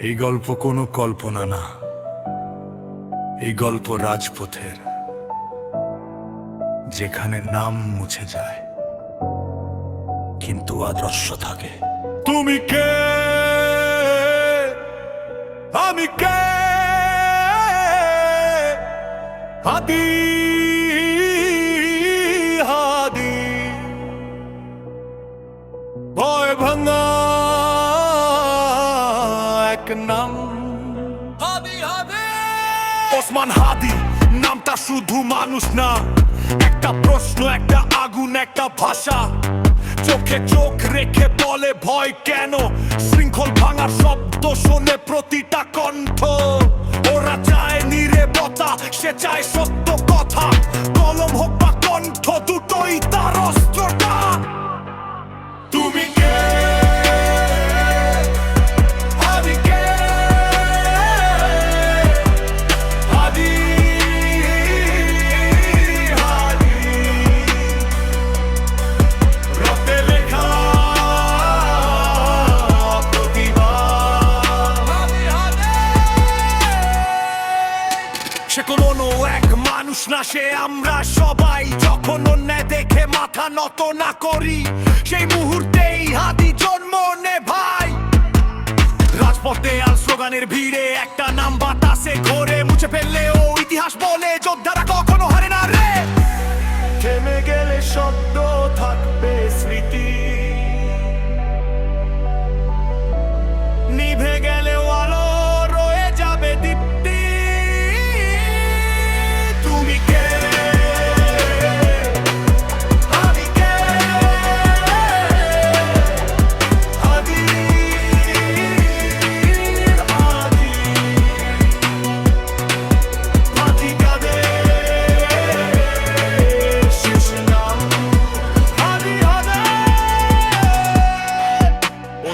এই গল্প কোনো কল্পনা না। এই গল্প রাজপথের, যেখানে নাম মুছে যায়, কিন্তু আদর্শ থাকে। তুমি কে? আমি কে? হাদি হাদি। ভয় ভাঙা নাম ওসমান হাদি নামটা শুধু মানুষ না। একটা প্রশ্ন একটা আগুন একটা ভাষা। চোখে চোখ রেখে বলে ভয় কেন? শৃঙ্খল ভাঙার শব্দ শোনে প্রতিটা কণ্ঠ। ওরা চায় নিরেবতা সে চায় সত্য কথা। কলম হোক বা কণ্ঠ দুটোই তার সে কোনো এক মানুষ না সে আমরা সবাই যখন অন্যায় দেখে মাথা নত না করি, সেই মুহূর্তেই হাতি জন্ম নে ভাই। রাজপথে আর স্লোগানের ভিড়ে একটা নাম বাতাসে ঘরে, মুছে ফেললেও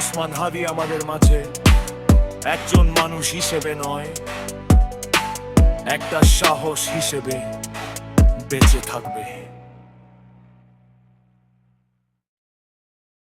ওসমান হাদি আমাদের মাঝে একজন মানুষ হিসেবে নয় একটা সাহস হিসেবে বেঁচে থাকবে।